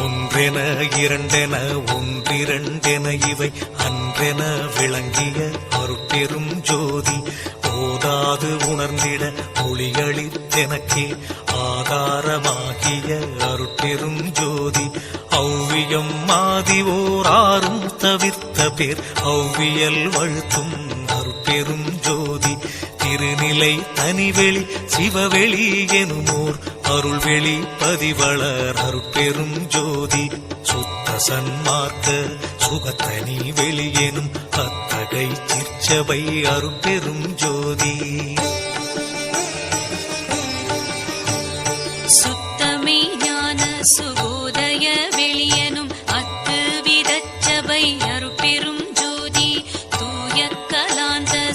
ஒன்றென இரண்டென ஒன்றிரண்டென இவை அன்றென விளங்கிய அருட்பெரும் ஜோதி. ஓதாது உணர்ந்திட ஒளிகளித்தெனக்கே ஆதாரமாகிய அருட்பெரும் ஜோதி. ஔவியம் மாதி ஓராறும் தவிர்த்த பேர் ஔவியல் வழுத்தும் அருட்பெரும் ஜோதி. திருநிலை தனிவெளி சிவவெளி எனுமோர் அருள்வெளி பதிவளர் அருட்பெரும் ஜோதி. சுத்த சன்மார்க்க சுகத்தனி வெளியெனும் அத்தகை சிற்சபை அருப்பெரும் ஜோதி. சுத்தமே ஞான சுகோதய வெளியனும் அத்து விதச்சபை அருட்பெரும் ஜோதி. தூய கலாந்த